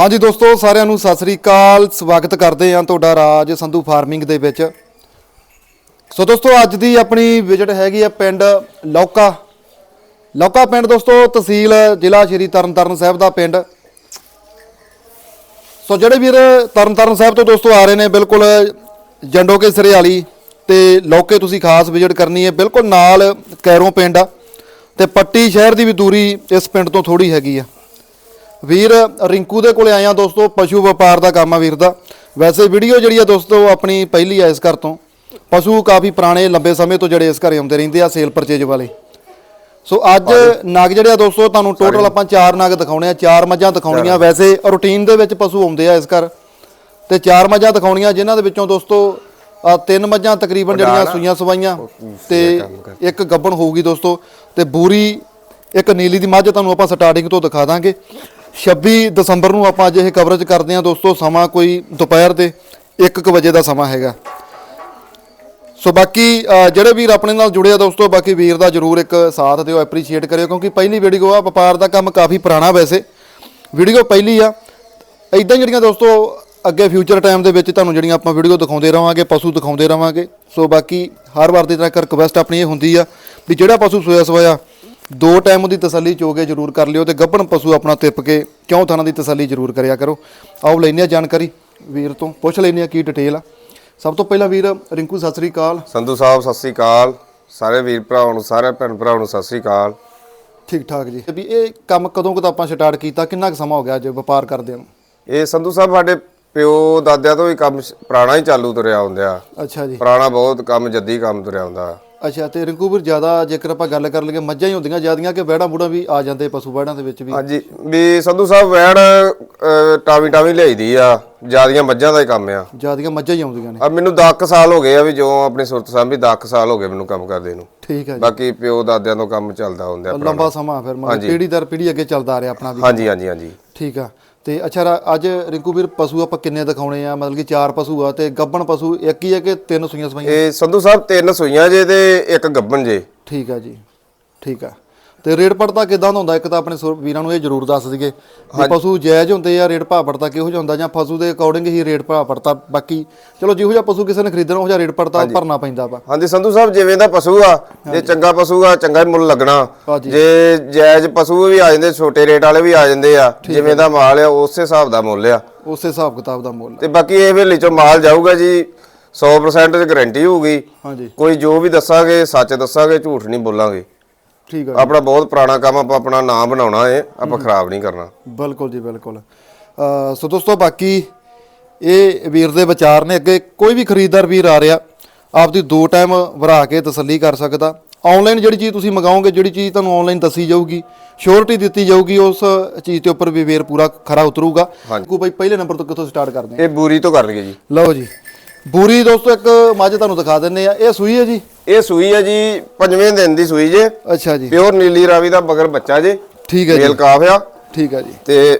ਹਾਂਜੀ ਦੋਸਤੋ, ਸਾਰਿਆਂ ਨੂੰ ਸਤਿ ਸ੍ਰੀ ਅਕਾਲ। ਸਵਾਗਤ ਕਰਦੇ ਹਾਂ ਤੁਹਾਡਾ ਰਾਜ ਸੰਧੂ ਫਾਰਮਿੰਗ ਦੇ ਵਿੱਚ। ਸੋ ਦੋਸਤੋ, ਅੱਜ ਦੀ ਆਪਣੀ ਵਿਜ਼ਿਟ ਹੈਗੀ ਆ ਪਿੰਡ ਲੌਕਾ। ਲੌਕਾ ਪਿੰਡ ਦੋਸਤੋ, ਤਹਿਸੀਲ ਜ਼ਿਲ੍ਹਾ ਸ਼੍ਰੀ ਤਰਨਤਾਰਨ ਸਾਹਿਬ ਦਾ ਪਿੰਡ। ਸੋ ਜਿਹੜੇ ਵੀਰ ਤਰਨਤਾਰਨ ਸਾਹਿਬ ਤੋਂ ਦੋਸਤੋ ਆ ਰਹੇ ਨੇ, ਬਿਲਕੁਲ ਜੰਡੋ ਕੇ ਸਰਿਆਲੀ ਤੇ ਲੌਕੇ ਤੁਸੀਂ ਖਾਸ ਵਿਜ਼ਿਟ ਕਰਨੀ ਹੈ, ਬਿਲਕੁਲ ਨਾਲ ਕੈਰੋਂ ਪਿੰਡ ਆ ਤੇ ਪੱਟੀ ਸ਼ਹਿਰ ਦੀ ਵੀ ਦੂਰੀ ਇਸ ਪਿੰਡ ਤੋਂ ਥੋੜੀ ਹੈਗੀ ਆ। ਵੀਰ ਰਿੰਕੂ ਦੇ ਕੋਲੇ ਆਇਆ ਦੋਸਤੋ ਪਸ਼ੂ ਵਪਾਰ ਦਾ ਕੰਮ ਆ ਵੀਰ ਦਾ। ਵੈਸੇ ਵੀਡੀਓ ਜਿਹੜੀ ਆ ਦੋਸਤੋ ਆਪਣੀ ਪਹਿਲੀ ਆ ਇਸ ਘਰ ਤੋਂ। ਪਸ਼ੂ ਕਾਫੀ ਪੁਰਾਣੇ ਲੰਬੇ ਸਮੇਂ ਤੋਂ ਜਿਹੜੇ ਇਸ ਘਰੇ ਆਉਂਦੇ ਰਹਿੰਦੇ ਆ ਸੇਲ ਪਰਚੇਜ ਵਾਲੇ। ਸੋ ਅੱਜ ਨਗ ਜਿਹੜੇ ਆ ਦੋਸਤੋ ਤੁਹਾਨੂੰ ਟੋਟਲ ਆਪਾਂ ਚਾਰ ਨਗ ਦਿਖਾਉਣੇ ਆ ਚਾਰ ਮੱਝਾਂ ਦਿਖਾਉਣੀਆਂ। ਵੈਸੇ ਰੂਟੀਨ ਦੇ ਵਿੱਚ ਪਸ਼ੂ ਆਉਂਦੇ ਆ ਇਸ ਘਰ। ਤੇ ਚਾਰ ਮੱਝਾਂ ਦਿਖਾਉਣੀਆਂ ਜਿਨ੍ਹਾਂ ਦੇ ਵਿੱਚੋਂ ਦੋਸਤੋ ਆ ਤਿੰਨ ਮੱਝਾਂ ਤਕਰੀਬਨ ਜਿਹੜੀਆਂ ਸੂਈਆਂ ਸਵਾਈਆਂ। ਤੇ ਇੱਕ ਗੱਬਣ ਹੋਊਗੀ ਦੋਸਤੋ। ਤੇ ਬੂਰੀ ਇੱਕ ਨੀਲੀ ਦੀ ਮੱਝ ਤੁਹਾਨੂੰ ਆਪਾਂ ਸਟਾਰਟਿੰਗ ਤੋਂ ਦਿਖਾ ਦਾਂਗੇ। 26 ਦਸੰਬਰ ਨੂੰ ਆਪਾਂ ਅੱਜ ਇਹ ਕਵਰੇਜ ਕਰਦੇ ਹਾਂ ਦੋਸਤੋ, ਸਮਾਂ ਕੋਈ ਦੁਪਹਿਰ ਦੇ 1:00 ਵਜੇ ਦਾ ਸਮਾਂ ਹੈਗਾ। ਸੋ ਬਾਕੀ ਜਿਹੜੇ ਵੀਰ ਆਪਣੇ ਨਾਲ ਜੁੜੇ ਆ ਦੋਸਤੋ, ਬਾਕੀ ਵੀਰ ਦਾ ਜਰੂਰ ਇੱਕ ਸਾਥ ਦਿਓ ਐਪਰੀਸ਼ੀਏਟ ਕਰਿਓ, ਕਿਉਂਕਿ ਪਹਿਲੀ ਵੀਡੀਓ ਆ, ਵਪਾਰ ਦਾ ਕੰਮ ਕਾਫੀ ਪੁਰਾਣਾ ਵੈਸੇ। ਵੀਡੀਓ ਪਹਿਲੀ ਆ। ਇਦਾਂ ਜਿਹੜੀਆਂ ਦੋਸਤੋ, ਅੱਗੇ ਫਿਊਚਰ ਟਾਈਮ ਦੇ ਵਿੱਚ ਤੁਹਾਨੂੰ ਜਿਹੜੀਆਂ ਆਪਾਂ ਵੀਡੀਓ ਦਿਖਾਉਂਦੇ ਰਵਾਂਗੇ, ਪਸ਼ੂ ਦਿਖਾਉਂਦੇ ਰਵਾਂਗੇ। ਸੋ ਬਾਕੀ, ਹਰ ਵਾਰ ਦੀ ਤਰ੍ਹਾਂ ਇੱਕ ਰਿਕਵੈਸਟ ਆਪਣੀ ਇਹ ਹੁੰਦੀ ਆ ਵੀ ਜਿਹੜਾ ਪਸ਼ੂ ਸੋਇਆ ਸੋਇਆ ਦੋ ਟਾਈਮ ਉਹਦੀ ਤਸੱਲੀ ਚੋਗੇ ਜਰੂਰ ਕਰ ਲਿਓ ਤੇ ਗੱਭਣ ਪਸ਼ੂ ਆਪਣਾ ਤਿੱਪ ਕੇ ਕਿਉਂ ਥਾਣਾ ਦੀ ਤਸੱਲੀ ਜਰੂਰ ਕਰਿਆ ਕਰੋ। ਆਓ ਲੈਂਦੇ ਆ ਜਾਣਕਾਰੀ ਵੀਰ ਤੋਂ ਪੁੱਛ ਲੈਂਦੇ ਆ ਕੀ ਡਿਟੇਲ ਆ। ਸਭ ਤੋਂ ਪਹਿਲਾਂ ਵੀਰ ਰਿੰਕੂ ਸਤਿ ਸ੍ਰੀ ਅਕਾਲ। ਸੰਧੂ ਸਾਹਿਬ ਸਤਿ ਸ੍ਰੀ ਅਕਾਲ। ਸਾਰੇ ਵੀਰ ਭਰਾਵਾਂ ਨੂੰ ਸਾਰੇ ਭੈਣ ਭਰਾਵਾਂ ਨੂੰ ਸਤਿ ਸ੍ਰੀ ਅਕਾਲ। ਠੀਕ ਠਾਕ ਜੀ। ਵੀ ਇਹ ਕੰਮ ਕਦੋਂ ਕਦੋਂ ਆਪਾਂ ਸਟਾਰਟ ਕੀਤਾ ਕਿੰਨਾ ਕੁ ਸਮਾਂ ਹੋ ਗਿਆ ਅੱਜ ਵਪਾਰ ਕਰਦਿਆਂ ਨੂੰ? ਇਹ ਸੰਧੂ ਸਾਹਿਬ ਸਾਡੇ ਪਿਓ ਦਾਦਿਆਂ ਤੋਂ ਹੀ ਕੰਮ ਸ਼- ਪੁਰਾਣਾ ਹੀ ਚਾਲੂ ਤੁਰਿਆ ਆਉਂਦਿਆ ਅੱਛਾ ਜੀ। ਪੁਰਾਣਾ ਬਹੁਤ ਕੰਮ ਜੱਦੀ ਕੰਮ ਤੁਰਿਆ ਆਉਂਦਾ ਅੱਛਾ ਤੇ ਰਿੰਕੂ ਵੀਰ ਜ਼ਿਆਦਾ ਜੇਕਰ ਆਪਾਂ ਗੱਲ ਕਰ ਲਈਏ ਮੱਝਾਂ ਹੀ ਹੁੰਦੀਆਂ ਜਿਆਦੀਆਂ ਕਿ ਵਹਿੜਾਂ ਬੂੜਾਂ ਵੀ ਆ ਜਾਂਦੇ ਪਸ਼ੂ ਵਹਿੜਾਂ ਦੇ ਵਿੱਚ ਵੀ? ਹਾਂਜੀ ਵੀ ਸੰਧੂ ਸਾਹਿਬ ਅਹ, ਟਾਵੀ ਟਾਵੀ ਲਿਆਈਦੀ ਆ ਜਿਆਦੀਆਂ ਮੱਝਾਂ ਦਾ ਹੀ ਕੰਮ ਆ। ਜਿਆਦੀਆਂ ਮੱਝਾਂ ਹੀ ਆਉਂਦੀਆਂ ਨੇ। ਆ ਮੈਨੂੰ 10 ਸਾਲ ਹੋ ਗਏ ਆ ਵੀ ਜੋ ਆਪਣੀ ਸੁਰਤ ਸਾਂਭੀ 10 ਸਾਲ ਹੋ ਗਏ ਮੈਨੂੰ ਕੰਮ ਕਰਦੇ ਨੂੰ। ਠੀਕ ਹੈ ਜੀ। ਬਾਕੀ ਪਿਓ ਦਾਦਿਆਂ ਤੋਂ ਕੰਮ ਚੱਲਦਾ ਹੁੰਦਾ ਲੰਬਾ ਸਮਾਂ ਫਿਰ ਮਤਲਬ ਪੀੜੀ ਦਰ ਪੀੜੀ ਅੱਗੇ ਚੱਲਦਾ ਆ ਰਿਹਾ ਆਪਣਾ ਵੀ। ਹਾਂਜੀ ਹਾਂਜੀ ਹਾਂਜੀ। ਠੀਕ ਆ। ਤੇ ਅੱਛਾ ਰਾ- ਅੱਜ ਰਿੰਕੂ ਵੀਰ ਪਸ਼ੂ ਆਪਾਂ ਕਿੰਨੇ ਦਿਖਾਉਣੇ ਆ? ਮਤਲਬ ਕਿ ਚਾਰ ਪਸ਼ੂ ਆ ਤੇ ਗੱਬਣ ਪਸ਼ੂ ਇੱਕ ਹੀ ਹੈ ਕਿ ਤਿੰਨ ਸੂਈਆਂ ਸਵਾਈਆਂ? ਇਹ ਸੰਧੂ ਸਾਹਿਬ ਤਿੰਨ ਸੂਈਆਂ ਜੇ ਤੇ ਇੱਕ ਗੱਬਨ ਜੇ। ਠੀਕ ਆ ਜੀ ਠੀਕ ਆ। ਤੇ ਰੇਟ ਪੜਤਾ ਕਿਦਾਂ ਹੁੰਦਾ? ਇੱਕ ਤਾਂ ਆਪਣੇ ਵੀਰਾਂ ਨੂੰ ਇਹ ਜ਼ਰੂਰ ਦੱਸ ਦਈਏ ਵੀ ਪਸ਼ੂ ਜਾਇਜ਼ ਹੁੰਦੇ ਆ ਰੇਟ ਭਾਅ ਪੜਤਾ ਕਿਹੋ ਜਿਹਾ ਹੁੰਦਾ? ਜਾਂ ਪਸ਼ੂ ਦੇ ਅਕੋਰਡਿੰਗ ਹੀ ਰੇਟ ਭਾਅ ਪੜਤਾ ਬਾਕੀ। ਚਲੋ ਜਿਹੋ ਜਿਹਾ ਪਸ਼ੂ ਕਿਸੇ ਨੇ ਖਰੀਦਣਾ ਉਹ ਜਿਹਾ ਰੇਟ ਪੜਤਾ ਭਰਨਾ ਪੈਂਦਾ ਵਾ। ਹਾਂਜੀ ਸੰਧੂ ਸਾਹਿਬ ਜਿਵੇਂ ਦਾ ਪਸ਼ੂ ਆ ਜੇ ਚੰਗਾ ਪਸ਼ੂ ਆ ਚੰਗਾ ਮੁੱਲ ਲੱਗਣਾ। ਜੇ ਜਾਇਜ਼ ਪਸ਼ੂ ਵੀ ਆ ਜਾਂਦੇ ਛੋਟੇ ਰੇਟ ਵਾਲੇ ਵੀ ਆ ਜਾਂਦੇ ਆ ਜਿਵੇਂ ਦਾ ਮਾਲ ਆ ਉਸੇ ਹਿਸਾਬ ਦਾ ਮੁੱਲ ਆ। ਉਸੇ ਹਿਸਾਬ ਕਿਤਾਬ ਦਾ ਮੁੱਲ ਤੇ ਬਾਕੀ ਇਹ ਵੇਲੇ ਚੋਂ ਮਾਲ ਜਾਊਗਾ ਜੀ 100% ਦੀ ਗਾਰੰਟੀ ਹੋਊਗੀ। ਹਾਂਜੀ। ਕੋਈ ਜੋ ਵੀ ਦੱਸਾਂਗੇ ਸੱਚ ਦੱਸਾਂਗੇ ਝੂਠ ਨਹੀਂ ਬੋਲਾਂਗੇ। ਠੀਕ ਆ ਆਪਣਾ ਬਹੁਤ ਪੁਰਾਣਾ ਕੰਮ ਆਪਾਂ ਆਪਣਾ ਨਾਮ ਬਣਾਉਣਾ ਹੈ ਆਪਾਂ ਖਰਾਬ ਨਹੀਂ ਕਰਨਾ। ਬਿਲਕੁਲ ਜੀ ਬਿਲਕੁਲ। ਅ, ਸੋ ਦੋਸਤੋ ਬਾਕੀ ਇਹ ਵੀਰ ਦੇ ਵਿਚਾਰ ਨੇ ਅੱਗੇ। ਕੋਈ ਵੀ ਖਰੀਦਦਾਰ ਵੀਰ ਆ ਰਿਹਾ ਆਪਦੀ ਦੋ ਟਾਈਮ ਵਰਾ ਕੇ ਤਸੱਲੀ ਕਰ ਸਕਦਾ। ਆਨਲਾਈਨ ਜਿਹੜੀ ਚੀਜ਼ ਤੁਸੀਂ ਮੰਗਾਓਗੇ ਜਿਹੜੀ ਚੀਜ਼ ਤੁਹਾਨੂੰ ਆਨਲਾਈਨ ਦੱਸੀ ਜਾਊਗੀ ਸ਼ੋਰਟੀ ਦਿੱਤੀ ਜਾਊਗੀ ਉਸ ਚੀਜ਼ ਦੇ ਉੱਪਰ ਵੀ ਵੀਰ ਪੂਰਾ ਖਰਾ ਉਤਰੂਗਾ। ਕੋ ਭਾਈ ਪਹਿਲੇ ਨੰਬਰ ਤੋਂ ਕਿੱਥੋਂ ਸਟਾਰਟ ਕਰਦੇ ਹਾਂ? ਇਹ ਬੂਰੀ ਤੋਂ ਕਰ ਲਈਏ ਜੀ। ਲਓ ਜੀ। ਬੂਰੀ ਦੋਸਤੋ ਇੱਕ ਮੱਝ ਤੁਹਾਨੂੰ ਦਿਖਾ ਦਿੰਨੇ ਆ। ਇਹ ਸੂਈ ਹੈ ਜੀ? ਇਹ ਸੂਈ ਹੈ ਜੀ ਪੰਜਵੇਂ ਦਿਨ ਦੀ ਸੂਈ ਜੇ। ਅੱਛਾ ਜੀ। ਪਿਓਰ ਨੀਲੀ ਰਾਵੀ ਦਾ ਬਗਰ ਬੱਚਾ ਜੇ। ਠੀਕ ਹੈ ਜੀ। ਮੇਲ ਕਾਫ ਆ। ਠੀਕ ਹੈ ਜੀ। ਤੇ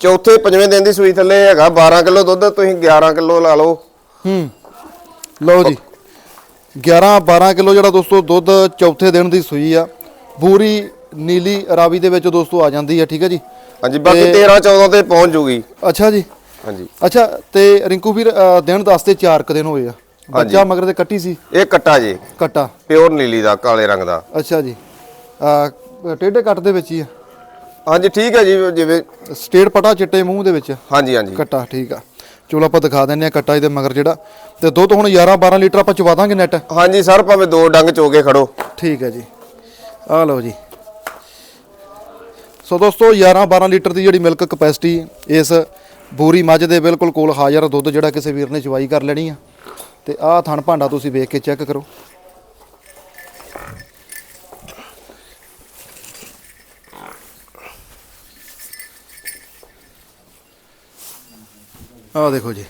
ਚੌਥੇ ਪੰਜਵੇਂ ਦਿਨ ਦੀ ਸੂਈ ਥੱਲੇ ਹੈਗਾ 12 ਕਿਲੋ ਦੁੱਧ ਤੁਸੀਂ 11 ਕਿਲੋ ਲਾ ਲਓ। ਹੂੰ। ਲਓ ਜੀ। 11 12 ਕਿਲੋ ਜਿਹੜਾ ਦੋਸਤੋ ਦੁੱਧ ਚੌਥੇ ਦਿਨ ਦੀ ਸੂਈ ਆ। ਪੂਰੀ ਨੀਲੀ ਰਾਵੀ ਦੇ ਵਿੱਚ ਦੋਸਤੋ ਆ ਜਾਂਦੀ ਹੈ ਠੀਕ ਹੈ ਜੀ? ਹਾਂਜੀ ਬਾਕੀ 13 14 ਤੇ ਪਹੁੰਚ ਜੂਗੀ। ਅੱਛਾ ਜੀ। ਹਾਂਜੀ। ਅੱਛਾ ਤੇ ਰਿੰਕੂ ਵੀਰ ਅ, ਦਿਨ ਦੱਸਦੇ 4 ਕ ਦਿਨ ਹੋਏ ਆ। ਬੱਚਾ ਮਗਰ ਤੇ ਕੱਟੀ ਸੀ? ਇਹ ਕੱਟਾ ਜੀ। ਕੱਟਾ। ਪਿਓਰ ਨੀਲੀ ਦਾ ਕਾਲੇ ਰੰਗ ਦਾ। ਅੱਛਾ ਜੀ। ਅ, ਟੇਢੇ ਕੱਟ ਦੇ ਵਿੱਚ ਹੀ ਆ? ਹਾਂਜੀ ਠੀਕ ਹੈ ਜੀ ਜਿਵੇਂ ਸਟੇਟ ਪਟਾ ਚਿੱਟੇ ਮੂੰਹ ਦੇ ਵਿੱਚ? ਹਾਂਜੀ ਹਾਂਜੀ। ਕੱਟਾ ਠੀਕ ਆ। ਚਲੋ ਆਪਾਂ ਦਿਖਾ ਦਿੰਨੇ ਆ ਕੱਟਾ ਇਹਦੇ ਮਗਰ ਜਿਹੜਾ। ਤੇ ਦੁੱਧ ਹੁਣ 11 12 ਲੀਟਰ ਆਪਾਂ ਚਵਾ ਦਾਂਗੇ ਨੈਟ ਹਾਂਜੀ ਸਰ ਭਾਵੇਂ ਦੋ ਡੰਗ ਚੋਗੇ ਖੜੋ। ਠੀਕ ਹੈ ਜੀ। ਆ ਲਓ ਜੀ। ਸੋ ਦੋਸਤੋ 11 12 ਲੀਟਰ ਦੀ ਜਿਹੜੀ ਮਿਲਕ ਕਪੈਸਿਟੀ ਇਸ ਬੂਰੀ ਮੱਝ ਦੇ ਬਿਲਕੁਲ ਕੋਲ ਹਾਜ਼ਰ ਦੁੱਧ ਜਿਹੜਾ ਕਿਸੇ ਵੀਰ ਨੇ ਚਵਾਈ ਕਰ ਲੈਣੀ ਆ। ਤੇ ਆਹ ਥਣ ਭਾਂਡਾ ਤੁਸੀਂ ਵੇਖ ਕੇ ਚੈੱਕ ਕਰੋ। ਆਹ ਦੇਖੋ ਜੀ।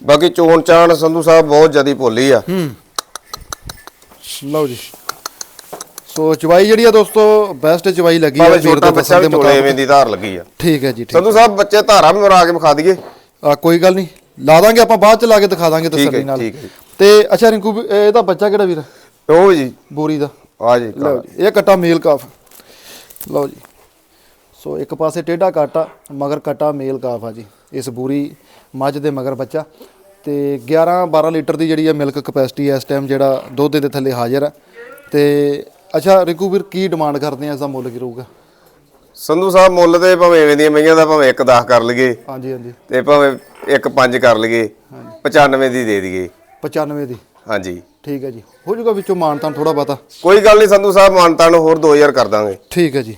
ਬਾਕੀ ਚੋਣ ਚਾਣ ਸੰਧੂ ਸਾਹਿਬ ਬਹੁਤ ਜਿਆਦੀ ਭੋਲੀ ਆ। ਲਓ ਜੀ। ਸੋ ਚਵਾਈ ਜਿਹੜੀ ਆ ਦੋਸਤੋ ਬੈਸਟ ਚਵਾਈ ਲੱਗੀ ਆ ਵੀਰ ਦੇ ਬੱਚਾ ਦੇ ਮੁਤਾਬਕ। ਐਵੇਂ ਦੀ ਧਾਰ ਲੱਗੀ ਆ। ਠੀਕ ਹੈ ਜੀ ਠੀਕ ਸੰਧੂ ਸਾਹਿਬ ਬੱਚੇ ਧਾਰਾ ਮਰਾ ਕੇ ਵਿਖਾ ਦਈਏ। ਆ ਕੋਈ ਗੱਲ ਨਹੀਂ। ਲਾ ਦਾਂਗੇ ਆਪਾਂ ਬਾਅਦ ਚ ਲਾ ਕੇ ਦਿਖਾ ਦਾਂਗੇ ਤਸੱਲੀ ਨਾਲ। ਠੀਕ ਹੈ ਜੀ। ਤੇ ਅੱਛਾ ਰਿੰਕੂ ਇਹਦਾ ਬੱਚਾ ਕਿਹੜਾ ਵੀਰ? ਉਹ ਜੀ। ਬੋਰੀ ਦਾ। ਆ ਜੀ ਲਓ ਜੀ ਇਹ ਕੱਟਾ ਮੇਲ ਕਾਫ। ਲਓ ਜੀ। ਸੋ ਇੱਕ ਪਾਸੇ ਟੇਢਾ ਕਾਟਾ ਮਗਰ ਕਟਾ ਮੇਲ ਕਾਫ ਆ ਜੀ। ਇਸ ਬੂਰੀ ਮੱਝ ਦੇ ਮਗਰ ਬੱਚਾ। ਤੇ 11 12 ਲੀਟਰ ਦੀ ਜਿਹੜੀ ਹੈ ਮਿਲਕ ਕਪੈਸਿਟੀ ਇਸ ਟਾਈਮ ਜਿਹੜਾ ਦੁੱਧ ਦੇ ਥੱਲੇ ਹਾਜ਼ਰ ਆ। ਤੇ ਅੱਛਾ ਰਿੰਕੂ ਵੀਰ ਕੀ ਡਿਮਾਂਡ ਕਰਦੇ ਆ ਇਸ ਦਾ ਮੁੱਲ ਕੀ ਰਹੂਗਾ? ਸੰਧੂ ਸਾਹਿਬ ਮੁੱਲ ਤੇ ਭਾਵੇਂ ਐਵੇਂ ਦੀਆਂ ਮਈਆਂ ਦਾ ਭਾਵੇਂ 1 10 ਕਰ ਲਈਏ। ਹਾਂਜੀ ਹਾਂਜੀ। ਤੇ ਭਾਵੇਂ 1 5 ਕਰ ਲਈਏ 95 ਦੀ ਦੇ ਦਈਏ। 95 ਦੀ? ਹਾਂਜੀ। ਠੀਕ ਹੈ ਜੀ। ਹੋ ਜਾਊਗਾ ਵਿੱਚੋਂ ਮਾਨਤਾਨ ਥੋੜਾ ਬਹੁਤਾ? ਕੋਈ ਗੱਲ ਨਹੀਂ ਸੰਧੂ ਸਾਹਿਬ ਮਾਨਤਾ ਨੂੰ ਹੋਰ 2000 ਕਰ ਦਾਂਗੇ। ਠੀਕ ਹੈ ਜੀ।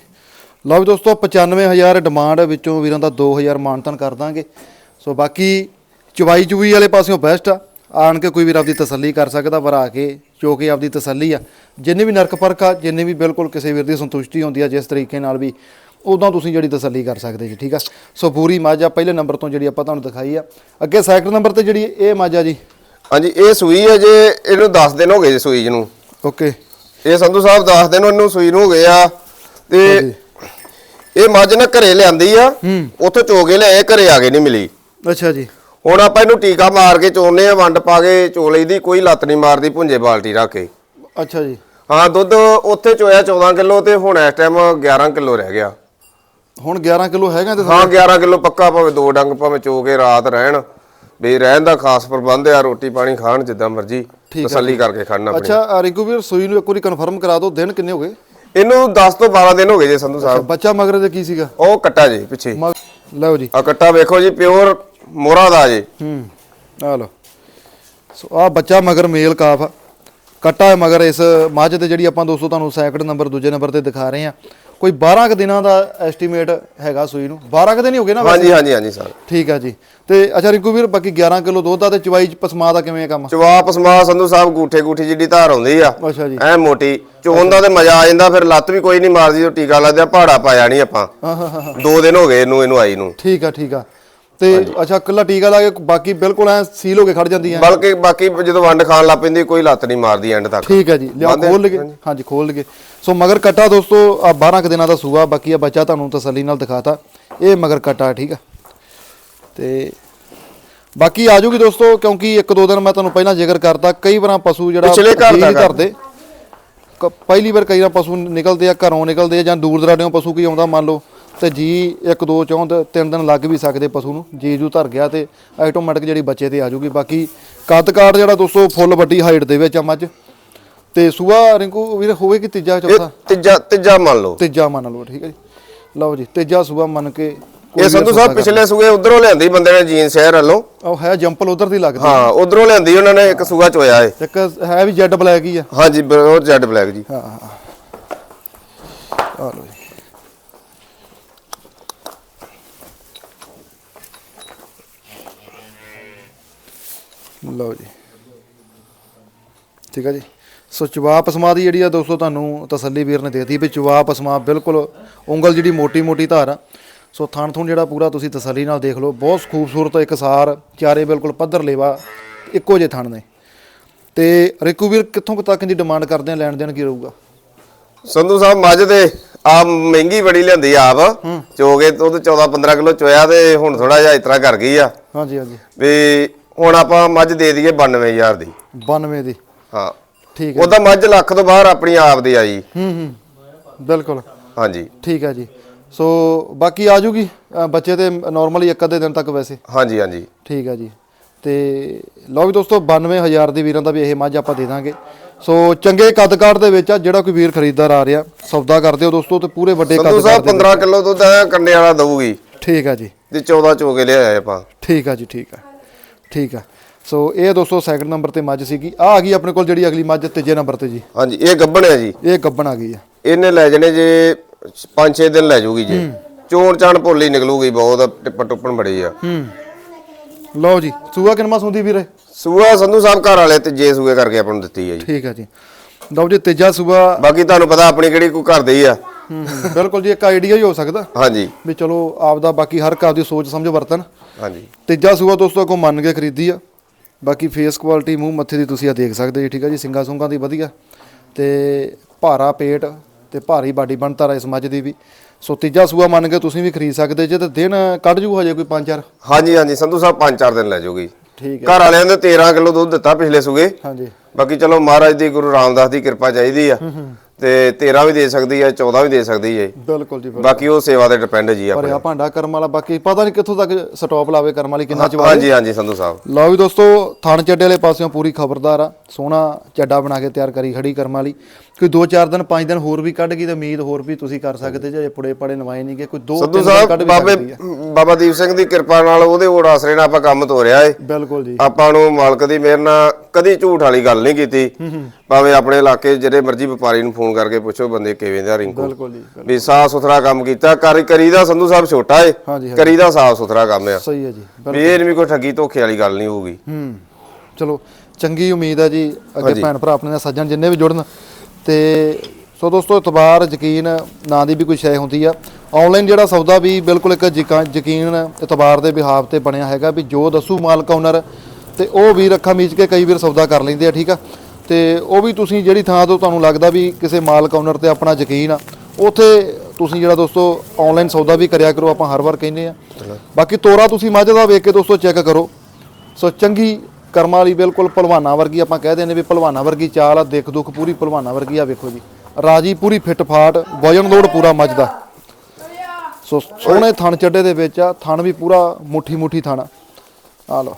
ਲਓ ਵੀ ਦੋਸਤੋ 95000 ਡਿਮਾਂਡ ਵਿੱਚੋਂ ਵੀਰਾਂ ਦਾ 2000 ਮਾਨਤਨ ਕਰ ਦਾਂਗੇ। ਸੋ ਬਾਕੀ ਚਵਾਈ ਚੁਵੀ ਵਾਲੇ ਪਾਸਿਓਂ ਬੈਸਟ ਆ। ਆਣ ਕੇ ਕੋਈ ਵੀਰ ਆਪਦੀ ਤਸੱਲੀ ਕਰ ਸਕਦਾ ਵਰਾ ਕੇ ਜੋ ਕਿ ਆਪਦੀ ਤਸੱਲੀ ਆ। ਜਿੰਨੇ ਵੀ ਨਰਕ ਪਰਖ ਆ ਜਿੰਨੇ ਵੀ ਬਿਲਕੁਲ ਕਿਸੇ ਵੀਰ ਦੀ ਸੰਤੁਸ਼ਟੀ ਹੁੰਦੀ ਆ ਜਿਸ ਤਰੀਕੇ ਨਾਲ ਵੀ ਉਦੋਂ ਤੁਸੀਂ ਜਿਹੜੀ ਤਸੱਲੀ ਕਰ ਸਕਦੇ ਜੀ ਠੀਕ ਆ? ਸੋ ਪੂਰੀ ਮੱਝ ਆ ਪਹਿਲੇ ਨੰਬਰ ਤੋਂ ਜਿਹੜੀ ਆਪਾਂ ਤੁਹਾਨੂੰ ਦਿਖਾਈ ਆ। ਅੱਗੇ ਸੈਕੰਡ ਨੰਬਰ ਤੇ ਜਿਹੜੀ ਇਹ ਮੱਝ ਆ ਜੀ। ਹਾਂਜੀ ਇਹ ਸੂਈ ਹੈ ਜੇ ਇਹਨੂੰ 10 ਦਿਨ ਹੋ ਗਏ ਜੀ ਸੂਈ ਨੂੰ। ਓਕੇ। ਇਹ ਸੰਧੂ ਸਾਹਿਬ 10 ਦਿਨ ਉਹਨੂੰ ਸੂਈ ਨੂੰ ਹੋ ਗਏ ਆ। ਤੇ ਇਹ ਮੱਝ ਨਾ ਘਰੇ ਲਿਆਂਦੀ ਆ ਉੱਥੋਂ ਚੋਗੇ ਲਿਆਏ ਘਰੇ ਆ ਕੇ ਨਹੀਂ ਮਿਲੀ। ਅੱਛਾ ਜੀ। ਹੁਣ ਆਪਾਂ ਇਹਨੂੰ ਟੀਕਾ ਮਾਰ ਕੇ ਚੋਨੇ ਆ ਵੰਡ ਪਾ ਕੇ ਚੋ ਲਈਦੀ ਕੋਈ ਲੱਤ ਨਹੀਂ ਮਾਰਦੀ ਭੁੰਜੇ ਬਾਲਟੀ ਰੱਖ ਕੇ। ਅੱਛਾ ਜੀ। ਹਾਂ ਦੁੱਧ ਉੱਥੇ ਚੋਇਆ 14 ਕਿਲੋ ਤੇ ਹੁਣ ਇਸ ਟਾਈਮ 11 ਕਿਲੋ ਰਹਿ ਗਿਆ। ਹੁਣ 11 ਕਿਲੋ ਹੈਗਾ ਤੇ ਹਾਂ 11 ਕਿਲੋ ਪੱਕਾ ਭਾਵੇਂ ਦੋ ਡੰਗ ਭਾਵੇਂ ਚੋ ਕੇ ਰਾਤ ਰਹਿਣ। ਵੀ ਰਹਿਣ ਦਾ ਖਾਸ ਪ੍ਰਬੰਧ ਆ ਰੋਟੀ ਪਾਣੀ ਖਾਣ ਜਿੱਦਾਂ ਮਰਜ਼ੀ ਤਸੱਲੀ ਕਰਕੇ ਖਾਣਾ ਅੱਛਾ ਰਿੰਕੂ ਵੀਰ ਸੂਈ ਨੂੰ ਇੱਕ ਵਾਰੀ ਕਨਫਰਮ ਕਰਾ ਦਿਓ ਦਿਨ ਕਿੰਨੇ ਹੋ ਗਏ? ਇਹਨੂੰ 10 ਤੋਂ 12 ਦਿਨ ਹੋ ਗਏ ਜੀ ਸੰਧੂ ਸਾਹਿਬ। ਬੱਚਾ ਮਗਰ ਦੇ ਕੀ ਸੀਗਾ? ਉਹ ਕੱਟਾ ਜੀ ਪਿੱਛੇ। ਲਓ ਜੀ। ਆ ਕੱਟਾ ਵੇਖੋ ਜੀ ਪਿਓਰ ਮੋਰਾ ਦਾ ਜੀ। ਹੂੰ ਆ ਲਓ। ਸੋ ਆ ਬੱਚਾ ਮਗਰ ਮੇਲ ਕਾਫ ਆ। ਕੱਟਾ ਹੈ ਮਗਰ ਇਸ ਮੱਝ ਤੇ ਜਿਹੜੀ ਆਪਾਂ ਦੋਸਤੋ ਤੁਹਾਨੂੰ ਸੈਕਿੰਡ ਨੰਬਰ ਦੂਜੇ ਨੰਬਰ ਤੇ ਦਿਖਾ ਰਹੇ ਆ ਕੋਈ 12 ਕੁ ਦਿਨਾਂ ਦਾ ਐਸਟੀਮੇਟ ਹੈਗਾ ਸੂਈ ਨੂੰ। 12 ਕੁ ਦਿਨ ਹੀ ਹੋ ਗਏ ਨਾ? ਹਾਂਜੀ ਹਾਂਜੀ ਹਾਂਜੀ ਸਰ। ਠੀਕ ਆ ਜੀ। ਤੇ ਅੱਛਾ ਰਿੰਕੂ ਵੀਰ ਬਾਕੀ 11 ਕਿਲੋ ਦੁੱਧ ਆ ਤੇ ਚਵਾਈ ਚ ਪਸਮਾ ਦਾ ਕਿਵੇਂ ਕੰਮ ਜਵਾਬ ਸਮਾ ਸੰਧੂ ਸਾਹਿਬ ਗੂਠੇ ਗੂਠੀ ਜਿੱਡੀ ਧਾਰ ਆਉਂਦੀ ਆ। ਅੱਛਾ ਜੀ। ਐ ਮੋਟੀ। ਚੋਣ ਦਾ ਤੇ ਮਜ਼ਾ ਆ ਜਾਂਦਾ ਫਿਰ ਲੱਤ ਵੀ ਕੋਈ ਨਹੀਂ ਮਾਰਦੀ ਉਹ ਟੀਕਾ ਲੱਗਦਾ ਪਹਾੜਾ ਪਾਇਆ ਨਹੀਂ ਆਪਾਂ। ਦੋ ਦਿਨ ਹੋ ਗਏ ਇਹਨੂੰ ਇਹਨੂੰ ਆਈ ਨੂੰ। ਠੀਕ ਆ ਠੀਕ ਆ। ਤੇ ਅੱਛਾ ਕੱਲਾ ਟੀਕਾ ਲਾ ਕੇ ਬਾਕੀ ਬਿਲਕੁਲ ਐ ਸੀਲ ਹੋ ਕੇ ਖੜ ਜਾਂਦੀ ਆ ਬਲਕਿ ਬਾਕੀ ਜਦੋਂ ਵੰਡ ਖਾਣ ਲੱਗ ਪੈਂਦੀ ਕੋਈ ਲੱਤ ਨਹੀਂ ਮਾਰਦੀ ਐਂਡ ਤੱਕ। ਠੀਕ ਹੈ ਜੀ। ਲਿਆ? ਖੋਲ ਲਗੇ ਹਾਂਜੀ। ਖੋਲ ਲਗੇ ਸੋ ਮਗਰ ਕਟਾ ਦੋਸਤੋ ਆ 12 ਕੁ ਦਿਨਾਂ ਦਾ ਸੂਆ ਬਾਕੀ ਆ ਬੱਚਾ ਤੁਹਾਨੂੰ ਤਸੱਲੀ ਨਾਲ ਦਿਖਾਤਾ। ਇਹ ਮਗਰ ਕਟਾ ਠੀਕ ਆ। ਤੇ ਬਾਕੀ ਆ ਜੂਗੀ ਦੋਸਤੋ ਕਿਉਂਕਿ ਇੱਕ ਦੋ ਦਿਨ ਮੈਂ ਤੁਹਾਨੂੰ ਪਹਿਲਾਂ ਜ਼ਿਕਰ ਕਰਤਾ ਕਈ ਵਾਰਾਂ ਪਸ਼ੂ ਜਿਹੜਾ ਪਿਛਲੇ ਘਰ ਦਾ ਪਹਿਲੀ ਵਾਰ ਕਈ ਵਾਰ ਪਸ਼ੂ ਨਿਕਲਦੇ ਆ ਘਰੋਂ ਨਿਕਲਦੇ ਆ ਜਾਂ ਦੂਰ ਦਰਾਡਿਓਂ ਪਸ਼ੂ ਕੀ ਆਉਂਦਾ ਮੰਨ ਲਓ ਤੇ ਜੀ ਇੱਕ ਦੋ ਚੌਂ ਤੇ ਤਿੰਨ ਦਿਨ ਲੱਗ ਵੀ ਸਕਦੇ ਪਸ਼ੂ ਨੂੰ ਜੀ ਜੂ ਧਰ ਗਿਆ ਤੇ ਆਟੋਮੈਟਿਕ ਜਿਹੜੀ ਬੱਚੇ ਤੇ ਆ ਜੂਗੀ। ਬਾਕੀ ਕੱਦ ਕਾਠ ਜਿਹੜਾ ਦੋਸਤੋ ਫੁੱਲ ਵੱਡੀ ਹਾਈਟ ਦੇ ਵਿੱਚ ਆ ਮੱਝ। ਤੇ ਸੂਆ ਰਿੰਕੂ ਵੀਰ ਹੋਵੇ ਕਿ ਤੀਜਾ ਚੌਥਾ? ਤੀਜਾ ਤੀਜਾ ਮੰਨ ਲਓ। ਤੀਜਾ ਮੰਨ ਲਓ ਠੀਕ ਹੈ ਜੀ। ਲਓ ਜੀ ਤੀਜਾ ਸੂਆ ਮੰਨ ਕੇ ਇਹ ਸੰਧੂ ਸਾਹਿਬ ਪਿਛਲੇ ਸੂਏ ਉਧਰੋਂ ਲਿਆਂਦੀ ਬੰਦੇ ਨੇ ਜੀਨ ਸ਼ਹਿਰ ਵੱਲੋਂ। ਉਹ ਹੈ ਜੰਪਲ ਉਧਰ ਦੀ ਲੱਗਦੀ ਹਾਂ ਉਧਰੋਂ ਲਿਆਂਦੀ ਉਹਨਾਂ ਨੇ ਇੱਕ ਸੂਆ ਚੋਇਆ ਏ ਇੱਕ ਹੈ ਵੀ ਜੈਡ ਬਲੈਕ ਹੀ ਆ। ਹਾਂਜੀ ਬਰੋਰ ਜੈਡ ਬਲੈਕ ਜੀ। ਹਾਂ ਹਾਂ ਆ ਲਓ ਲਓ ਜੀ। ਠੀਕ ਆ ਜੀ। ਸੋ ਚਵਾ ਪਸਮਾ ਦੀ ਜਿਹੜੀ ਆ ਦੋਸਤੋ ਤੁਹਾਨੂੰ ਤਸੱਲੀ ਵੀਰ ਨੇ ਦੇਤੀ ਵੀ ਚਵਾ ਪਸਮਾ ਬਿਲਕੁਲ ਉਂਗਲ ਜਿਹੜੀ ਮੋਟੀ ਮੋਟੀ ਧਾਰ ਆ। ਸੋ ਥਣ ਥੁਣ ਜਿਹੜਾ ਪੂਰਾ ਤੁਸੀਂ ਤਸੱਲੀ ਨਾਲ ਦੇਖ ਲਓ ਬਹੁਤ ਖੂਬਸੂਰਤ ਇਕਸਾਰ ਚਾਰੇ ਬਿਲਕੁਲ ਪੱਧਰ ਲੇਵਾ ਇੱਕੋ ਜਿਹੇ ਥਣ ਨੇ। ਤੇ ਰਿਕੂ ਵੀਰ ਕਿੱਥੋਂ ਤੱਕ ਦੀ ਡਿਮਾਂਡ ਕਰਦੇ ਆ ਲੈਣ ਦੇਣ ਕੀ ਰਹੂਗਾ? ਸੰਧੂ ਸਾਹਿਬ ਮੱਝ ਦੇ ਆ ਮਹਿੰਗੀ ਬੜੀ ਲਿਆਂਦੀ ਆਪ। ਚੋਗੇ ਤੋਂ 14 15 ਕਿਲੋ ਚੋਇਆ ਤੇ ਹੁਣ ਥੋੜਾ ਜਿਹਾ ਇਤਰਾ ਕਰ ਗਈ ਆ। ਹਾਂਜੀ ਹਾਂਜੀ। ਵੀ ਹੁਣ ਆਪਾਂ ਮੱਝ ਦੇ ਦਈਏ 92000 ਦੀ। 92 ਦੀ। ਹਾਂ। ਠੀਕ ਹੈ ਉਹਦਾ ਮੱਝ ਲੱਖ ਤੋਂ ਬਾਹਰ ਆਪਣੀ ਆਪ ਦੀ ਆਈ। ਹੂੰ ਹੂੰ। ਬਿਲਕੁਲ। ਹਾਂਜੀ। ਠੀਕ ਹੈ ਜੀ। ਸੋ ਬਾਕੀ ਆ ਜੂਗੀ ਬੱਚੇ ਤੇ ਨਾਰਮਲੀ ਇੱਕ ਅੱਧੇ ਦਿਨ ਤੱਕ ਵੈਸੇ। ਹਾਂਜੀ ਹਾਂਜੀ। ਠੀਕ ਹੈ ਜੀ। ਤੇ ਲਓ ਵੀ ਦੋਸਤੋ 92000 ਦੀ ਵੀਰਾਂ ਦਾ ਵੀ ਇਹ ਮੱਝ ਆਪਾਂ ਦੇ ਦਾਂਗੇ। ਸੋ ਚੰਗੇ ਕੱਦ ਕਾਠ ਦੇ ਵਿੱਚ ਆ ਜਿਹੜਾ ਕੋਈ ਵੀਰ ਖਰੀਦਦਾਰ ਆ ਰਿਹਾ ਸੌਦਾ ਕਰਦੇ ਹੋ ਦੋਸਤੋ ਤੇ ਪੂਰੇ ਵੱਡੇ ਸੰਧੂ ਕੱਦ ਸਾਹਿਬ ਕਾਠ ਦੇ 15 ਕਿਲੋ ਦੁੱਧ ਐ ਕੰਡੇ ਵਾਲਾ ਦਊਗੀ। ਠੀਕ ਹੈ ਜੀ। ਤੇ 14 ਚੋਗੇ ਲਿਆਏ ਆਪਾਂ। ਠੀਕ ਆ ਜੀ ਠੀਕ ਆ ਠੀਕ ਆ। ਸੋ ਇਹ ਦੋਸਤੋ ਸੈਕੰਡ ਨੰਬਰ ਤੇ ਮੱਝ ਸੀਗੀ। ਆ ਆ ਗਈ ਆਪਣੇ ਕੋਲ ਜਿਹੜੀ ਅਗਲੀ ਮੱਝ ਤੀਜੇ ਨੰਬਰ ਤੇ ਜੀ। ਹਾਂਜੀ ਇਹ ਗੱਬਣ ਹੈ ਜੀ। ਇਹ ਗੱਬਣ ਆ ਗਈ ਆ। ਇਹਨੇ ਲੈ ਜਣੇ ਜੇ 5-6 ਦਿਨ ਲੈ ਜੂਗੀ ਜੀ। ਚੋਣ ਚਾਣ ਭੋਲੀ ਨਿਕਲੂਗੀ ਬਹੁਤ ਟਿੱਪਣ ਟੁੱਪਣ ਬੜੀ ਆ। ਹੂੰ। ਲਓ ਜੀ ਸੂਆ ਕਿਨਮਾ ਸੁੰਦੀ ਵੀਰੇ? ਸੂਆ ਸੰਧੂ ਸਾਹਿਬ ਘਰ ਵਾਲੇ ਤੇ ਜੇ ਸੂਏ ਕਰਕੇ ਆਪਾਂ ਨੂੰ ਦਿੱਤੀ ਹੈ ਜੀ। ਠੀਕ ਆ ਜੀ। ਲਓ ਜੀ ਤੀਜਾ ਸੂਆ। ਬਾਕੀ ਤੁਹਾਨੂੰ ਪਤਾ ਆਪਣੀ ਕਿਹੜੀ ਕੋਈ ਘਰ ਦੀ ਆ। ਹੂੰ, ਹੂੰ, ਬਿਲਕੁਲ ਜੀ ਇੱਕ ਆਈਡੀਆ ਹੀ ਹੋ ਸਕਦਾ। ਹਾਂਜੀ। ਵੀ ਚਲੋ ਆਪਦਾ ਬਾਕੀ ਹਰ ਇੱਕ ਆਪਦੀ ਸੋਚ ਸਮਝ ਵਰਤਨ। ਹਾਂਜੀ। ਤੀਜਾ ਸੂਆ ਦੋਸਤੋ ਕੋ ਮੰਨ ਕੇ ਖਰੀਦੀ ਆ। ਬਾਕੀ ਫੇਸ ਕੁਆਲਿਟੀ ਮੂੰਹ ਮੱਥੇ ਦੀ ਤੁਸੀਂ ਆ ਦੇਖ ਸਕਦੇ ਜੀ ਠੀਕ ਆ ਜੀ ਸਿੰਗਾ ਸੁੰਗਾ ਦੀ ਵਧੀਆ। ਤੇ ਭਾਰਾ ਪੇਟ ਤੇ ਭਾਰੀ ਬਾਡੀ ਬਣਤਰ ਇਸ ਮੱਝ ਦੀ ਵੀ। ਸੋ ਤੀਜਾ ਸੂਆ ਮੰਨ ਕੇ ਤੁਸੀਂ ਵੀ ਖਰੀਦ ਸਕਦੇ ਜੇ ਤੇ ਦਿਨ ਕੱਢ ਜੂ ਹਜੇ ਕੋਈ 5-4 ਹਾਂਜੀ ਹਾਂਜੀ ਸੰਧੂ ਸਾਹਿਬ 5-4 ਦਿਨ ਲੈ ਜੂਗੀ। ਠੀਕ ਹੈ। ਘਰ ਵਾਲਿਆਂ ਨੇ 13 ਕਿਲੋ ਦੁੱਧ ਦਿੱਤਾ ਪਿਛਲੇ ਸੂਏ। ਹਾਂਜੀ। ਬਾਕੀ ਚਲੋ ਮਹਾਰਾਜ ਦੀ ਗੁਰੂ ਰਾਮਦਾਸ ਦੀ ਕਿਰਪਾ ਚਾਹੀਦੀ ਆ। ਤੇ 13 ਵੀ ਦੇ ਸਕਦੀ ਹੈ 14 ਵੀ ਦੇ ਸਕਦੀ ਹੈ। ਬਿਲਕੁਲ ਜੀ ਬਿਲਕੁਲ। ਬਾਕੀ ਉਹ ਸੇਵਾ ਤੇ ਡਿਪੈਂਡ ਜੀ ਆਪਣੇ। ਭਰਿਆ ਭਾਂਡਾ ਕਰਮ ਵਾਲਾ ਬਾਕੀ ਪਤਾ ਨਹੀਂ ਕਿੱਥੋਂ ਤੱਕ ਸਟਾਪ ਲਾਵੇ ਕਰਮ ਵਾਲੀ ਕਿੰਨਾ ਚਵਾ ਹਾਂਜੀ ਹਾਂਜੀ ਸੰਧੂ ਸਾਹਿਬ। ਲਓ ਵੀ ਦੋਸਤੋ ਥਣ ਚੱਡੇ ਵਾਲੇ ਪਾਸਿਓਂ ਪੂਰੀ ਖਬਰਦਾਰ ਆ ਸੋਹਣਾ ਚੱਡਾ ਬਣਾ ਕੇ ਤਿਆਰ ਕਰੀ ਖੜੀ ਕਰਮ ਵਾਲੀ। ਕੋਈ 2-4 ਦਿਨ 5 ਦਿਨ ਹੋਰ ਵੀ ਕੱਢ ਗਈ ਤੇ ਉਮੀਦ ਹੋਰ ਵੀ ਤੁਸੀਂ ਕਰ ਸਕਦੇ ਜੇ ਪੁੜੇ ਪੜੇ ਨਵਾਏ ਨਹੀਂਗੇ ਕੋਈ 2 ਸੰਧੂ ਸਾਹਿਬ ਬਾਬੇ ਬਾਬਾ ਦੀਪ ਸਿੰਘ ਦੀ ਕਿਰਪਾ ਨਾਲ ਉਹਦੇ ਓੜ ਆਸਰੇ ਨਾਲ ਆਪਾਂ ਕੰਮ ਤੋਰਿਆ ਏ। ਬਿਲਕੁਲ ਜੀ। ਆਪਾਂ ਨੂੰ ਮਾਲਕ ਦੀ ਮਿਹਰ ਨਾਲ ਕਦੀ ਝੂਠ ਵਾਲੀ ਗੱਲ ਨਹੀਂ ਕੀਤੀ। ਭਾਵੇਂ ਆਪਣੇ ਇਲਾਕੇ ਜਿਹੜੇ ਮਰਜ਼ੀ ਵਪਾਰੀ ਨੂੰ ਫੋਨ ਕਰਕੇ ਪੁੱਛੋ ਬੰਦੇ ਕਿਵੇਂ ਦਾ ਰਿੰਕੂ। ਬਿਲਕੁਲ ਜੀ। ਵੀ ਸਾਫ਼ ਸੁਥਰਾ ਕੰਮ ਕੀਤਾ। ਕਰ ਕਰੀਦਾ ਸੰਧੂ ਸਾਹਿਬ ਛੋਟਾ ਏ। ਕਰੀਦਾ ਸਾਫ਼ ਸੁਥਰਾ ਕੰਮ ਆ। ਸਹੀ ਹੈ ਜੀ ਵੀ ਇਹ ਨੀ ਵੀ ਕੋਈ ਠੱਗੀ ਧੋਖੇ ਵਾਲੀ ਗੱਲ ਨਹੀਂ ਹੋਊਗੀ। ਹੂੰ। ਚਲੋ ਚੰਗੀ ਉਮੀਦ ਹੈ ਜੀ। ਅੱਗੇ ਭੈਣ ਭਰਾ ਆਪਣੇ ਨਾਲ ਸੱਜਣ ਜਿੰਨੇ ਵੀ ਜੁੜਨ ਤੇ ਸੋ ਦੋਸਤੋ ਇਤਬਾਰ ਯਕੀਨ ਨਾਂ ਦੀ ਵੀ ਕੋਈ ਸ਼ੈ ਹੁੰਦੀ ਆ। ਆਨਲਾਈਨ ਜਿਹੜਾ ਸੌਦਾ ਵੀ ਬਿਲਕੁਲ ਇੱਕ ਯਕਾ- ਯਕੀਨ ਇਤਬਾਰ ਦੇ ਬਿਹਾਵ ਤੇ ਬਣਿਆ ਹੈਗਾ ਵੀ ਜੋ ਦੱਸੂ ਮਾਲਕ ਓਨਰ ਤੇ ਉਹ ਵੀ ਰੱਖਾ ਮੀਚ ਕੇ ਕਈ ਵਾਰ ਸੌਦਾ ਕਰ ਲੈਂਦੇ ਆ ਠੀਕ ਆ? ਤੇ ਉਹ ਵੀ ਤੁਸੀਂ ਜਿਹੜੀ ਥਾਂ ਤੋਂ ਤੁਹਾਨੂੰ ਲੱਗਦਾ ਵੀ ਕਿਸੇ ਮਾਲਕ ਓਨਰ ਤੇ ਆਪਣਾ ਯਕੀਨ ਆ ਉਥੇ ਤੁਸੀਂ ਜਿਹੜਾ ਦੋਸਤੋ ਆਨਲਾਈਨ ਸੌਦਾ ਵੀ ਕਰਿਆ ਕਰੋ ਆਪਾਂ ਹਰ ਵਾਰ ਕਹਿੰਦੇ ਆ। ਬਾਕੀ ਤੋਰਾ ਤੁਸੀਂ ਮੱਝ ਦਾ ਵੇਖ ਕੇ ਦੋਸਤੋ ਚੈੱਕ ਕਰੋ। ਸੋ ਚੰਗੀ ਕਰਮਾਂ ਵਾਲੀ ਬਿਲਕੁਲ ਭਲਵਾਨਾ ਵਰਗੀ ਆਪਾਂ ਕਹਿ ਦਿੰਦੇ ਵੀ ਭਲਵਾਨਾ ਵਰਗੀ ਚਾਲ ਆ, ਦੇਖ ਦੁੱਖ ਪੂਰੀ ਭਲਵਾਨਾ ਵਰਗੀ ਆ, ਵੇਖੋ ਜੀ। ਰਾਜੀ ਪੂਰੀ ਫਿੱਟ ਫਾਟ ਵਜਨ ਲੋਡ ਪੂਰਾ ਮੱਝ ਦਾ ਸੋ ਸੋਹਣੇ ਥਣ ਚੱਡੇ ਦੇ ਵਿੱਚ ਆ, ਥਣ ਵੀ ਪੂਰਾ ਮੁੱਠੀ ਮੁੱਠੀ ਥਣ ਆ। ਲਓ,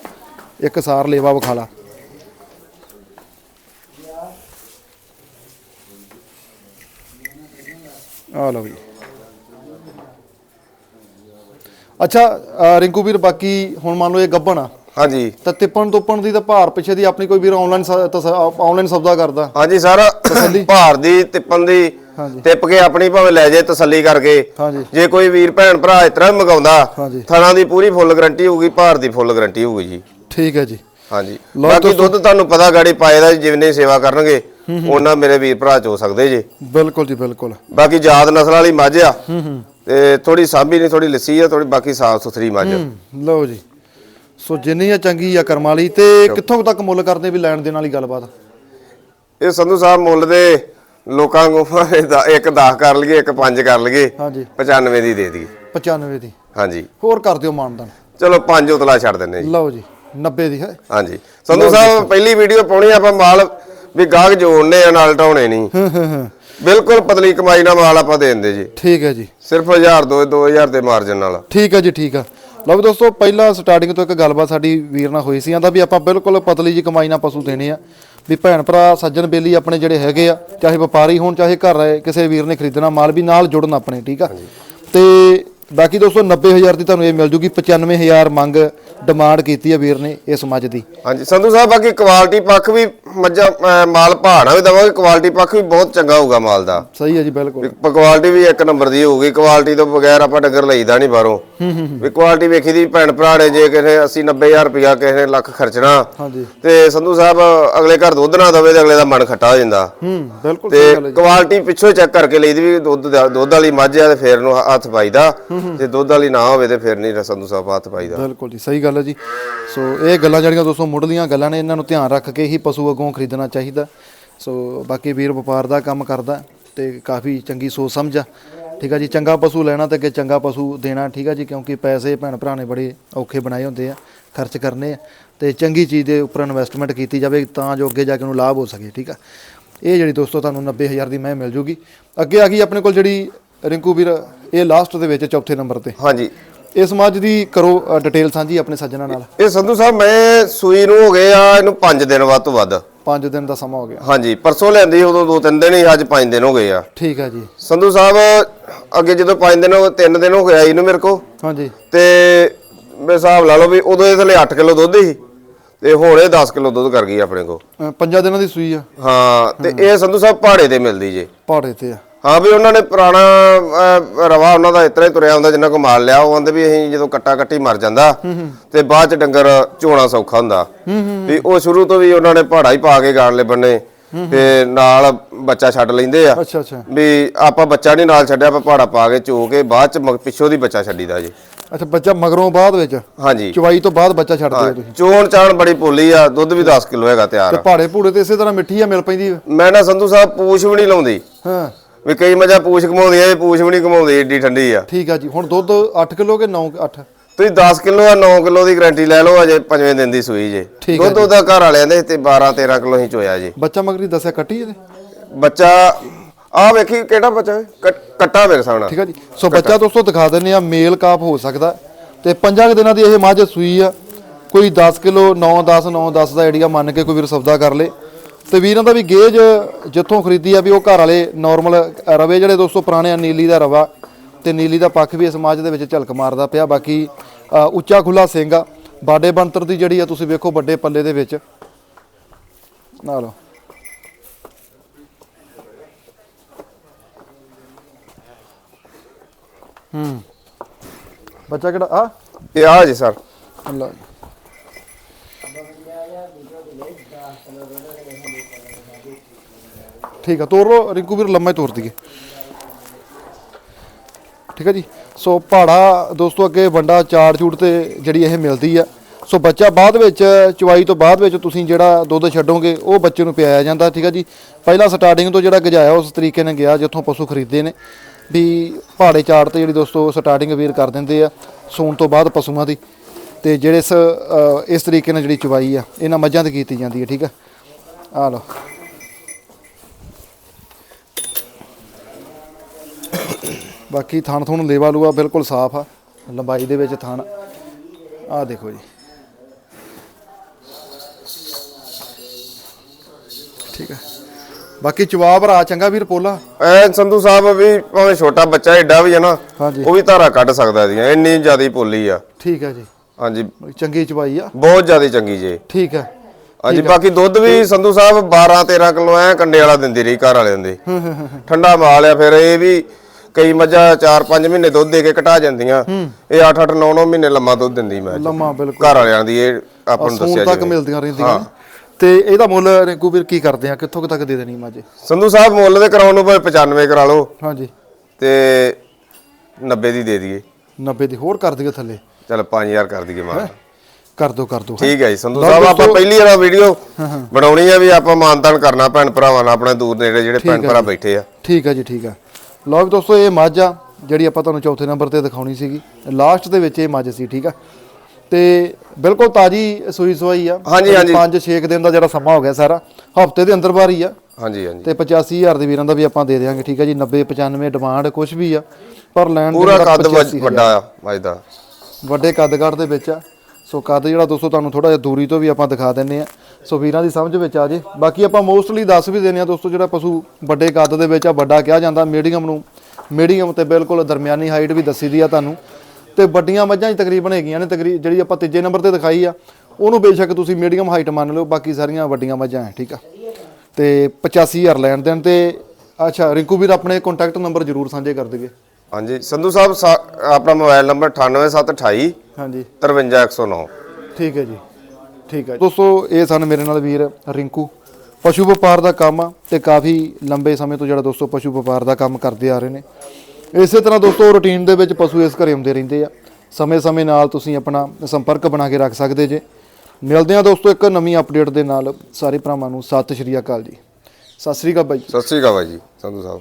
ਇੱਕ ਸਾਰ ਲੇਵਾ ਵਿਖਾ ਲਾ। ਆ ਲਓ ਜੀ ਅੱਛਾ ਰਿੰਕੂ ਵੀਰ, ਬਾਕੀ ਹੁਣ ਮੰਨ ਲਓ ਇਹ ਗੱਬਣ ਆ। ਹਾਂਜੀ। ਤਾਂ ਤਿੱਪਣ ਤੁੱਪਣ ਦੀ ਤਾਂ ਭਾਰ ਪਿੱਛੇ ਦੀ ਆਪਣੀ ਕੋਈ ਵੀਰ ਆਨਲਾਈਨ ਆਨਲਾਈਨ ਸੌਦਾ ਕਰਦਾ। ਹਾਂਜੀ ਸਾਰਾ ਭਾਰ ਦੀ ਤਿੱਪਣ ਦੀ। ਤਿੱਪ ਕੇ ਆਪਣੀ ਭਾਵੇਂ ਲੈ ਜੇ ਤਸੱਲੀ ਕਰਕੇ। ਜੇ ਕੋਈ ਵੀਰ ਭੈਣ ਭਰਾ ਇਸ ਤਰ੍ਹਾਂ ਮੰਗਾਉਂਦਾ। ਥਣਾ ਦੀ ਪੂਰੀ ਫੁੱਲ ਗਾਰੰਟੀ ਹੋਊਗੀ ਭਾਰ ਦੀ ਫੁੱਲ ਗਾਰੰਟੀ ਹੋਊਗੀ ਜੀ। ਠੀਕ ਹੈ ਜੀ। ਹਾਂਜੀ। ਬਾਕੀ ਦੁੱਧ ਤੁਹਾਨੂੰ ਪਤਾ ਗਾੜੀ ਪਾਏ ਦਾ ਜਿੰਨੇ ਸੇਵਾ ਕਰਨਗੇ ਉਹਨਾਂ ਮੇਰੇ ਵੀਰ ਭਰਾ ਚੋ ਸਕਦੇ ਜੇ। ਬਿਲਕੁਲ ਜੀ ਬਿਲਕੁਲ। ਬਾਕੀ ਜਾਤ ਨਸਲ ਵਾਲੀ ਮੱਝ ਆ। ਤੇ ਥੋੜੀ ਸਾਂਭੀ ਨਹੀਂ ਥੋੜੀ ਲੱਸੀ ਆ ਥੋੜੀ ਬਾਕੀ ਸਾਫ਼ ਸੁਥਰੀ ਮੱਝ ਲਓ ਜੀ। ਸੋ ਜਿੰਨੀ ਆ ਚੰਗੀ ਆ ਕਰਮ ਵਾਲੀ ਤੇ ਕਿੱਥੋਂ ਤੱਕ ਮੁੱਲ ਕਰਦੇ ਵੀ ਲੈਣ ਦੇਣ ਵਾਲੀ ਗੱਲਬਾਤ? ਇਹ ਸੰਧੂ ਸਾਹਿਬ ਮੁੱਲ ਦੇ ਲੋਕਾਂ ਨੂੰ ਦਾ ਇੱਕ 10 ਕਰ ਲਈਏ ਇੱਕ 5 ਕਰ ਲਈਏ ਹਾਂਜੀ। 95 ਦੀ ਦੇ ਦਈਏ। 95 ਦੀ। ਹਾਂਜੀ। ਹੋਰ ਕਰ ਦਿਓ ਮਾਨਦਾਨ। ਚਲੋ 5 ਉਤਲਾ ਛੱਡ ਦਿੰਨੇ ਜੀ। ਲਓ ਜੀ 90 ਦੀ ਹੈ। ਹਾਂਜੀ। ਸੰਧੂ ਸਾਹਿਬ ਪਹਿਲੀ ਵੀਡੀਓ ਪਾਉਣੀ ਆਪਾਂ ਮਾਲ ਵੀ ਗਾਹਕ ਜੋੜਨੇ ਆ ਨਾਲ ਢਾਉਣੇ ਨਹੀਂ। ਹਾਂ ਹਾਂ ਹਾਂ। ਬਿਲਕੁਲ ਪਤਲੀ ਕਮਾਈ ਨਾਲ ਮਾਲ ਆਪਾਂ ਦੇ ਦਿੰਦੇ ਜੀ। ਠੀਕ ਹੈ ਜੀ। ਸਿਰਫ 1000 2 2000 ਦੇ ਮਾਰਜਨ ਨਾਲ। ਠੀਕ ਹੈ ਜੀ ਠੀਕ ਆ ਲਓ ਵੀ ਦੋਸਤੋ ਪਹਿਲਾਂ ਸਟਾਰਟਿੰਗ ਤੋਂ ਇੱਕ ਗੱਲਬਾਤ ਸਾਡੀ ਵੀਰ ਨਾਲ ਹੋਈ ਸੀ ਆਂਦਾ ਵੀ ਆਪਾਂ ਬਿਲਕੁਲ ਪਤਲੀ ਜੀ ਕਮਾਈ ਨਾਲ ਪਸ਼ੂ ਦੇਣੇ ਆ ਵੀ ਭੈਣ ਭਰਾ ਸੱਜਣ ਬੇਲੀ ਆਪਣੇ ਜਿਹੜੇ ਹੈਗੇ ਆ ਚਾਹੇ ਵਪਾਰੀ ਹੋਣ ਚਾਹੇ ਘਰ ਰਹੇ ਕਿਸੇ ਵੀਰ ਨੇ ਖਰੀਦਣਾ ਮਾਲ ਵੀ ਨਾਲ ਜੁੜਨ ਆਪਣੇ ਠੀਕ ਆ? ਤੇ ਬਾਕੀ ਦੋਸਤੋ 90000 ਦੀ ਤੁਹਾਨੂੰ ਇਹ ਮਿਲ ਜੂਗੀ 95000 ਮੰਗ ਡਿਮਾਂਡ ਕੀਤੀ ਆ ਵੀਰ ਨੇ ਇਸ ਮੱਝ ਦੀ। ਹਾਂਜੀ ਸੰਧੂ ਸਾਹਿਬ ਬਾਕੀ ਕੁਆਲਿਟੀ ਪੱਖ ਵੀ ਮੱਝਾਂ ਅਹ ਮਾਲ ਭਾਣਾ ਵੀ ਦਵਾਂਗੇ ਕੁਆਲਿਟੀ ਪੱਖ ਵੀ ਬਹੁਤ ਚੰਗਾ ਹੋਊਗਾ ਮਾਲ ਦਾ। ਸਹੀ ਹੈ ਜੀ ਬਿਲਕੁਲ। ਕੁਆਲਿਟੀ ਵੀ ਇੱਕ ਨੰਬਰ ਦੀ ਹੋਊਗੀ ਕੁਆਲਿਟੀ ਤੋਂ ਬਗੈਰ ਆਪਾਂ ਡੰਗਰ ਲਈਦਾ ਨਹੀਂ ਬਾਹਰੋਂ। ਵੀ ਕੁਆਲਿਟੀ ਵੇਖੀ ਦੀ ਭੈਣ ਭਰਾ ਨੇ ਜੇ ਕਿਸੇ 80 90000 ਰੁਪਇਆ ਕਿਸੇ ਨੇ ਲੱਖ ਖਰਚਣਾ ਹਾਂਜੀ। ਤੇ ਸੰਧੂ ਸਾਹਿਬ ਅਗਲੇ ਘਰ ਦੁੱਧ ਨਾ ਦਵੇ ਤੇ ਅਗਲੇ ਦਾ ਮਨ ਖੱਟਾ ਹੋ ਜਾਂਦਾ। ਹੂੰ ਬਿਲਕੁਲ ਤੇ ਸਹੀ ਗੱਲ ਹੈ ਜੀ। ਕੁਆਲਿਟੀ ਪਿੱਛੋਂ ਚੈੱਕ ਕਰਕੇ ਲਈਦੀ ਵੀ ਦੁੱਧ ਦਾ- ਦੁੱਧ ਵਾਲੀ ਮੱਝ ਆ ਤੇ ਫੇਰ ਨੂੰ ਹੱਥ ਪਾਈਦਾ। ਜੇ ਦੁੱਧ ਵਾਲੀ ਨਾ ਹੋਵੇ ਤੇ ਫਿਰ ਨਹੀਂ ਸੰਧੂ ਸਾਹਿਬ ਹੱਥ ਪਾਈਦਾ। ਬਿਲਕੁਲ ਜੀ, ਸਹੀ ਗੱਲ ਹੈ ਜੀ। ਸੋ ਇਹ ਗੱਲਾਂ ਜਿਹੜੀਆਂ ਦੋਸਤੋ ਮੁੱਢਲੀਆਂ ਗੱਲਾਂ ਨੇ, ਇਹਨਾਂ ਨੂੰ ਧਿਆਨ ਰੱਖ ਕੇ ਹੀ ਪਸ਼ੂ ਅੱਗੋਂ ਖਰੀਦਣਾ ਚਾਹੀਦਾ। ਸੋ ਬਾਕੀ ਵੀਰ ਵਪਾਰ ਦਾ ਕੰਮ ਕਰਦਾ ਤੇ ਕਾਫੀ ਚੰਗੀ ਸੋਚ ਸਮਝ ਆ। ਠੀਕ ਆ ਜੀ, ਚੰਗਾ ਪਸ਼ੂ ਲੈਣਾ ਤੇ ਅੱਗੇ ਚੰਗਾ ਪਸ਼ੂ ਦੇਣਾ, ਠੀਕ ਆ ਜੀ, ਕਿਉਂਕਿ ਪੈਸੇ ਭੈਣ ਭਰਾ ਨੇ ਬੜੇ ਔਖੇ ਬਣਾਏ ਹੁੰਦੇ ਆ, ਖਰਚ ਕਰਨੇ ਆ। ਤੇ ਚੰਗੀ ਚੀਜ਼ ਦੇ ਉੱਪਰ ਇਨਵੈਸਟਮੈਂਟ ਕੀਤੀ ਜਾਵੇ ਤਾਂ ਜੋ ਅੱਗੇ ਜਾ ਕੇ ਉਹਨੂੰ ਲਾਭ ਹੋ ਸਕੇ, ਠੀਕ ਆ। ਇਹ ਜਿਹੜੀ ਦੋਸਤੋ ਤੁਹਾਨੂੰ 90000 ਦੀ ਮੈਂ ਮਿਲ ਜੂਗੀ। ਅੱਗੇ ਆ ਗਈ ਆਪਣੇ ਕੋਲ ਜਿਹੜੀ ਰਿੰਕੂ ਵੀਰ। ਇਹ ਲਾਸਟ ਦੇ ਵਿੱਚ ਚੌਥੇ ਨੰਬਰ ਤੇ। ਹਾਂਜੀ। ਇਸ ਮੱਝ ਦੀ ਕਰੋ ਡਿਟੇਲ ਸਾਂਝੀ ਆਪਣੇ ਸੱਜਣਾ ਨਾਲ। ਇਹ ਸੰਧੂ ਸਾਹਿਬ ਮੈਂ ਸੂਈ ਨੂੰ ਹੋ ਗਏ ਆ ਇਹਨੂੰ 5 ਦਿਨ ਵੱਧ ਤੋਂ ਵੱਧ। 5 ਦਿਨ ਦਾ ਸਮਾਂ ਹੋ ਗਿਆ। ਹਾਂਜੀ ਪਰਸੋਂ ਲੈਂਦੀ ਉਦੋਂ ਦੋ ਤਿੰਨ ਦਿਨ ਹੀ ਅੱਜ 5 ਦਿਨ ਹੋ ਗਏ ਆ। ਠੀਕ ਹੈ ਜੀ। ਸੰਧੂ ਸਾਹਿਬ ਅੱਗੇ ਜਦੋਂ 5 ਦਿਨ ਹੋ 3 ਦਿਨ ਹੋ ਗਿਆ ਇਹਨੂੰ ਮੇਰੇ ਕੋ ਹਾਂਜੀ। ਤੇ ਮੇਰੇ ਹਿਸਾਬ ਲਾ ਲਓ ਵੀ ਉਦੋਂ ਇਹ ਥਲੇ 8 ਕਿਲੋ ਦੁੱਧ ਸੀ ਤੇ ਹੁਣ ਇਹ 10 ਕਿਲੋ ਦੁੱਧ ਕਰ ਗਈ ਆਪਣੇ ਕੋ ਅ, ਪੰਜਾਂ ਦਿਨਾਂ ਦੀ ਸੂਈ ਆ। ਹਾਂ ਤੇ ਇਹ ਸੰਧੂ ਸਾਹਿਬ ਪਹਾੜੇ ਤੇ ਮਿਲਦੀ ਜੇ। ਪਹਾੜੇ ਤੇ ਆ। ਹਾਂ ਵੀ ਉਹਨਾਂ ਨੇ ਪੁਰਾਣਾ ਰਵਾ ਉਹਨਾਂ ਦਾ ਇਤਰਾ ਹੀ ਤੁਰਿਆ ਹੁੰਦਾ ਜਿੰਨਾ ਕੋ ਮਾਲ ਲਿਆ ਉਹ ਕਹਿੰਦੇ ਵੀ ਅਸੀਂ ਜਦੋਂ ਕੱਟਾ ਕੱਟੀ ਮਰ ਜਾਂਦਾ ਤੇ ਬਾਅਦ ਚ ਡੰਗਰ ਝੋਣਾ ਸੌਖਾ ਹੁੰਦਾ। ਵੀ ਉਹ ਸ਼ੁਰੂ ਤੋਂ ਵੀ ਉਹਨਾਂ ਨੇ ਪਹਾੜਾ ਹੀ ਪਾ ਕੇ ਗਾੜਲੇ ਬੰਨੇ ਤੇ ਨਾਲ ਬੱਚਾ ਛੱਡ ਲੈਂਦੇ ਆ। ਅੱਛਾ ਅੱਛਾ। ਵੀ ਆਪਾਂ ਬੱਚਾ ਨਹੀਂ ਨਾਲ ਛੱਡਿਆ ਆਪਾਂ ਪਹਾੜਾ ਪਾ ਕੇ ਚੋ ਕੇ ਬਾਅਦ ਚ ਪਿੱਛੋਂ ਦੀ ਬੱਚਾ ਛੱਡੀਦਾ ਜੀ। ਅੱਛਾ ਬੱਚਾ ਮਗਰੋਂ ਬਾਅਦ ਵਿੱਚ? ਹਾਂਜੀ। ਚਵਾਈ ਤੋਂ ਬਾਅਦ ਬੱਚਾ ਛੱਡਦੇ ਹੋ ਤੁਸੀਂ? ਚੋਣ ਚਾਣ ਬੜੀ ਪੋਲੀ ਆ ਦੁੱਧ ਵੀ 10 ਕਿਲੋ ਹੈਗਾ ਤਿਆਰ ਤੇ ਪਹਾੜੇ ਭੂੜੇ ਤੇ ਇਸੇ ਤਰ੍ਹਾਂ ਮਿੱਠੀ ਆ ਮਿਲ ਪੈਂਦੀ। ਮੈਂ ਨਾ ਸੰਧੂ ਸਾਹਿਬ ਪੂਛ ਵੀ ਨਹੀਂ ਲਾਉਂਦੀ। ਹਾਂ। ਵੀ ਕਈ ਮੱਝਾਂ ਪੂਛ ਘਮਾਉਂਦੀਆਂ ਇਹ ਪੂਛ ਵੀ ਨਹੀਂ ਘਮਾਉਂਦੀ ਏਡੀ ਠੰਡੀ ਆ। ਠੀਕ ਆ ਜੀ ਹੁਣ ਦੁੱਧ 8 ਕਿਲੋ ਕਿ 9 8 ਤੁਸੀਂ 10 ਕਿਲੋ ਜਾਂ 9 ਕਿਲੋ ਦੀ ਗਾਰੰਟੀ ਲੈ ਲਓ ਅਜੇ ਪੰਜਵੇਂ ਦਿਨ ਦੀ ਸੂਈ ਜੇ। ਠੀਕ ਦੁੱਧ ਉਹਦਾ ਘਰ ਵਾਲਿਆਂ ਦੇ ਤੇ 12 13 ਕਿਲੋ ਹੀ ਚੋਇਆ ਜੀ। ਬੱਚਾ ਮਗਰੀ ਦੱਸਿਆ ਕੱਟੀ ਇਹਦੇ? ਬੱਚਾ ਆ ਵੇਖੀ ਕਿਹੜਾ ਬੱਚਾ ਹੈ? ਕੱਟ- ਕੱਟਾ ਮੇਰੇ ਸਾਹਮਣੇ ਠੀਕ ਹੈ ਜੀ। ਸੋ ਬੱਚਾ ਦੋਸਤੋ ਦਿਖਾ ਦਿੰਨੇ ਆ ਮੇਲ ਕਾਪ ਹੋ ਸਕਦਾ। ਤੇ ਪੰਜਾਂ ਕੁ ਦਿਨਾਂ ਦੀ ਇਹ ਮੱਝ ਸੂਈ ਆ। ਕੋਈ 10 ਕਿਲੋ 9 10 9 10 ਦਾ ਆਈਡੀਆ ਮੰਨ ਕੇ ਕੋਈ ਵੀਰ ਸੌਦਾ ਕਰ ਲੇ। ਤੇ ਵੀਰਾਂ ਦਾ ਵੀ ਗੇਜ ਜਿੱਥੋਂ ਖਰੀਦੀ ਆ ਵੀ ਉਹ ਘਰ ਵਾਲੇ ਨਾਰਮਲ ਰਵੇ ਜਿਹੜੇ ਦੋਸਤੋ ਪੁਰਾਣੇ ਆ ਨੀਲੀ ਦਾ ਰਵਾ ਤੇ ਨੀਲੀ ਦਾ ਪੱਖ ਵੀ ਇਸ ਮੱਝ ਦੇ ਵਿੱਚ ਝਲਕ ਮਾਰਦਾ ਪਿਆ। ਬਾਕੀ ਉੱਚਾ ਖੁੱਲਾ ਸਿੰਘ ਆ ਬਾਡੇ ਬੰਤਰ ਦੀ ਜਿਹੜੀ ਆ ਤੁਸੀਂ ਵੇਖੋ ਵੱਡੇ ਪੱਲੇ ਦੇ ਵਿੱਚ। ਨਾ ਲਓ ਹੂੰ। ਬੱਚਾ ਕਿਹੜਾ? ਆ? ਇਹ ਆ ਜੀ ਸਰ। ਅੱਲਾ ਠੀਕ ਆ, ਤੋਰ ਲੋ ਰਿੰਕੂ ਵੀਰ ਲੰਮਾ ਹੀ ਤੋਰ ਦਈਏ। ਠੀਕ ਹੈ ਜੀ? ਸੋ ਪਹਾੜਾ ਦੋਸਤੋ, ਅੱਗੇ ਵੰਡਾ ਚਾਰ ਚੂੜ ਤੇ ਜਿਹੜੀ ਇਹ ਮਿਲਦੀ ਆ। ਸੋ ਬੱਚਾ ਬਾਅਦ ਵਿੱਚ ਚਵਾਈ ਤੋਂ ਬਾਅਦ ਵਿੱਚ ਤੁਸੀਂ ਜਿਹੜਾ ਦੁੱਧ ਛੱਡੋਗੇ, ਉਹ ਬੱਚੇ ਨੂੰ ਪਿਆਇਆ ਜਾਂਦਾ, ਠੀਕ ਹੈ ਜੀ? ਪਹਿਲਾਂ ਸਟਾਰਟਿੰਗ ਤੋਂ ਜਿਹੜਾ ਗਜਾਇਆ, ਉਸ ਤਰੀਕੇ ਨਾਲ ਗਿਆ, ਜਿੱਥੋਂ ਪਸ਼ੂ ਖਰੀਦਦੇ ਨੇ। ਵੀ ਪਹਾੜੇ ਚਾੜ ਤੇ ਜਿਹੜੀ ਦੋਸਤੋ ਸਟਾਰਟਿੰਗ ਵੀਰ ਕਰ ਦਿੰਦੇ ਆ, ਸੂਣ ਤੋਂ ਬਾਅਦ ਪਸ਼ੂਆਂ ਦੀ। ਤੇ ਜਿਹੜੇ ਇਸ ਇਸ ਤਰੀਕੇ ਨਾਲ ਜਿਹੜੀ ਚਵਾਈ ਆ ਇਹਨਾਂ ਮੱਝਾਂ ਤੇ ਕੀਤੀ ਜਾਂਦੀ ਹੈ ਠੀਕ ਆ? ਆ ਲਓ। ਬਾਕੀ ਥਣ ਥੁਣ ਲੇਵਾ ਲੂਆ ਬਿਲਕੁਲ ਸਾਫ਼ ਆ ਲੰਬਾਈ ਦੇ ਵਿੱਚ ਥਣ। ਆ ਦੇਖੋ ਜੀ। ਠੀਕ ਹੈ ਬਾਕੀ ਜਵਾਬ ਰਾ ਚੰਗਾ ਵੀਰ ਪੋਲਾ? ਐ ਸੰਧੂ ਸਾਹਿਬ ਵੀ ਭਾਵੇਂ ਛੋਟਾ ਬੱਚਾ ਏਡਾ ਵੀ ਹੈ ਨਾ ਉਹ ਵੀ ਧਾਰਾ ਕੱਢ ਸਕਦਾ ਇਹਦੀਆਂ ਇੰਨੀ ਜ਼ਿਆਦੀ ਪੋਲੀ ਆ। ਠੀਕ ਹੈ ਜੀ। ਹਾਂਜੀ। ਚੰਗੀ ਚਵਾਈ ਆ? ਬਹੁਤ ਜ਼ਿਆਦੀ ਚੰਗੀ ਜੇ। ਠੀਕ ਹੈ। ਹਾਂਜੀ ਬਾਕੀ ਦੁੱਧ ਵੀ ਸੰਧੂ ਸਾਹਿਬ 12 13 ਕਿਲੋ ਐ ਕੰਡੇ ਵਾਲਾ ਦਿੰਦੀ ਰਹੀ ਘਰ ਵਾਲਿਆਂ ਦੇ। ਠੰਡਾ ਮਾਲ ਆ ਫਿਰ ਇਹ ਵੀ ਕਈ ਮੱਝਾਂ 4-5 ਮਹੀਨੇ ਦੁੱਧ ਦੇ ਕੇ ਘਟਾ ਜਾਂਦੀਆਂ। ਇਹ 8-8 9-9 ਮਹੀਨੇ ਲੰਮਾ ਦੁੱਧ ਦਿੰਦੀ ਮੈਂ। ਲੰਮਾ ਬਿਲਕੁਲ। ਘਰ ਵਾਲਿਆਂ ਦੀ ਇਹ ਆਪਾਂ ਨੂੰ ਦੱਸਿਆ ਤੱਕ ਜੀ ਮਿਲਦੀਆਂ ਰਹਿੰਦੀਆਂ। ਤੇ ਇਹਦਾ ਮੁੱਲ ਰਿੰਕੂ ਵੀਰ ਕੀ ਕਰਦੇ ਆ? ਕਿੱਥੋਂ ਤੱਕ ਦੇ ਦੇਣੀ ਮਾਜੇ ਸੰਧੂ ਸਾਹਿਬ ਮੁੱਲ ਦੇ ਕਰਾਉਣ ਨੂੰ ਭਾਵੇਂ 95 ਕਰਾ ਲਓ। ਹਾਂਜੀ। ਤੇ 90 ਦੀ ਦੇ ਦਈਏ। 90 ਦੀ ਹੋਰ ਕਰ ਦਿਓ ਥੱਲੇ। ਚਲ 5000 ਕਰ ਦਈਏ ਮਾਨ। ਕਰ ਦੋ ਕਰ ਦੋ ਠੀਕ ਹੈ ਜੀ ਸੰਧੂ ਸਾਹਿਬ ਆਪਾਂ ਪਹਿਲੀ ਵਾਰ ਵੀਡੀਓ ਬਣਾਉਣੀ ਆ ਵੀ ਆਪਾਂ ਮਾਨਤਾਨ ਕਰਨਾ ਭੈਣ ਭਰਾਵਾਂ ਨਾਲ ਆਪਣੇ ਦੂਰ ਨੇੜੇ ਜਿਹੜੇ ਭੈਣ ਹੈ ਭਰਾ। ਬੈਠੇ ਆ। ਠੀਕ ਆ ਜੀ ਠੀਕ ਆ ਲਓ ਵੀ ਦੋਸਤੋ ਇਹ ਮੱਝ ਆ ਜਿਹੜੀ ਆਪਾਂ ਤੁਹਾਨੂੰ ਚੌਥੇ ਨੰਬਰ ਤੇ ਦਿਖਾਉਣੀ ਸੀਗੀ। ਲਾਸਟ ਦੇ ਵਿੱਚ ਇਹ ਮੱਝ ਸੀ ਠੀਕ ਆ। ਤੇ ਬਿਲਕੁਲ ਤਾਜੀ ਸੂਈ ਸਵਾਈ ਆ। ਹਾਂਜੀ, ਹਾਂਜੀ। 5-6 ਦਿਨ ਦਾ ਜਿਹੜਾ ਸਮਾਂ ਹੋ ਗਿਆ ਸਾਰਾ। ਹਫ਼ਤੇ ਦੇ ਅੰਦਰ ਬਾਹਰ ਹੀ ਆ। ਹਾਂਜੀ ਹਾਂਜੀ। ਤੇ 85000 ਦੇ ਵੀਰਾਂ ਦਾ ਵੀ ਆਪਾਂ ਦੇ ਦੇਵਾਂਗੇ ਠੀਕ ਆ ਜੀ। 90 95 ਡਿਮਾਂਡ ਕੁਝ ਵੀ ਆ। ਪਰ ਲੈਣ ਪੂਰਾ ਕੱਦ ਵੱਜ- 85,000 ਵੱਡਾ ਆ ਮੱਝ ਦਾ। ਵੱਡੇ ਕੱਦਗੜ ਦੇ ਵਿੱਚ ਆ। ਸੋ ਕੱਦ ਜਿਹੜਾ ਦੋਸਤੋ ਤੁਹਾਨੂੰ ਥੋੜਾ ਜਿਹਾ ਦੂਰੀ ਤੋਂ ਵੀ ਆਪਾਂ ਦਿਖਾ ਦਿੰਨੇ ਆ। ਸੋ ਵੀਰਾਂ ਦੀ ਸਮਝ ਵਿੱਚ ਆ ਜੇ। ਬਾਕੀ ਆਪਾਂ ਮੋਸਟਲੀ ਦੱਸ ਵੀ ਦਿੰਨੇ ਆ ਦੋਸਤੋ ਜਿਹੜਾ ਪਸ਼ੂ ਵੱਡੇ ਕੱਦ ਦੇ ਵਿੱਚ ਆ, ਵੱਡਾ ਕਿਹਾ ਜਾਂਦਾ ਮੀਡੀਅਮ ਨੂੰ ਮੀਡੀਅਮ ਤੇ ਬਿਲਕੁਲ ਦਰਮਿਆਨੀ ਹਾਈਟ ਵੀ ਦੱਸੀ ਦੀ ਆ ਤੁਹਾਨੂੰ। ਤੇ ਵੱਡੀਆਂ ਮੱਝਾਂ 'ਚ ਤਕਰੀਬਨ ਹੈਗੀਆਂ ਨੇ, ਤਕਰੀ, ਜਿਹੜੀ ਆਪਾਂ ਤੀਜੇ ਨੰਬਰ ਤੇ ਦਿਖਾਈ ਆ, ਉਹਨੂੰ ਬੇਸ਼ੱਕ ਤੁਸੀਂ ਮੀਡੀਅਮ ਹਾਈਟ ਮੰਨ ਲਓ, ਬਾਕੀ ਸਾਰੀਆਂ ਵੱਡੀਆਂ ਮੱਝਾਂ ਹੈ ਠੀਕ ਆ। ਤੇ 85000 ਲੈਣ ਦੇਣ ਤੇ, ਅੱਛਾ, ਰਿੰਕੂ ਵੀਰ ਆਪਣੇ ਕੰਟੈਕਟ ਨੰਬਰ ਜ਼ਰੂਰ ਸਾਂਝੇ ਕਰ ਦਿਓ ਹਾਂਜੀ ਸੰਧੂ ਸਾਹਿਬ ਸਾ- ਆਪਣਾ ਮੋਬਾਈਲ ਨੰਬਰ 98728 ਹਾਂਜੀ। 53109 ਠੀਕ ਹੈ ਜੀ ਠੀਕ ਹੈ ਜੀ। ਦੋਸਤੋ ਇਹ ਸਨ ਮੇਰੇ ਨਾਲ ਵੀਰ ਰਿੰਕੂ। ਪਸ਼ੂ ਵਪਾਰ ਦਾ ਕੰਮ ਆ ਤੇ ਕਾਫੀ ਲੰਬੇ ਸਮੇਂ ਤੋਂ ਜਿਹੜਾ ਦੋਸਤੋ ਪਸ਼ੂ ਵਪਾਰ ਦਾ ਕੰਮ ਕਰਦੇ ਆ ਰਹੇ ਨੇ। ਇਸੇ ਤਰ੍ਹਾਂ ਦੋਸਤੋ ਰੁਟੀਨ ਦੇ ਵਿੱਚ ਪਸ਼ੂ ਇਸ ਘਰੇ ਆਉਂਦੇ ਰਹਿੰਦੇ ਆ। ਸਮੇਂ-ਸਮੇਂ ਨਾਲ ਤੁਸੀਂ ਆਪਣਾ ਸੰਪਰਕ ਬਣਾ ਕੇ ਰੱਖ ਸਕਦੇ ਜੇ। ਮਿਲਦੇ ਆ ਦੋਸਤੋ ਇੱਕ ਨਵੀਂ ਅਪਡੇਟ ਦੇ ਨਾਲ। ਸਾਰੇ ਭਰਾਵਾਂ ਨੂੰ ਸਤਿ ਸ਼੍ਰੀ ਅਕਾਲ ਜੀ। ਸਤਿ ਸ਼੍ਰੀ ਅਕਾਲ ਬਾਈ ਸਤਿ ਸ੍ਰੀ ਅਕਾਲ ਬਾਈ ਜੀ ਸੰਧੂ ਸਾਹਿਬ।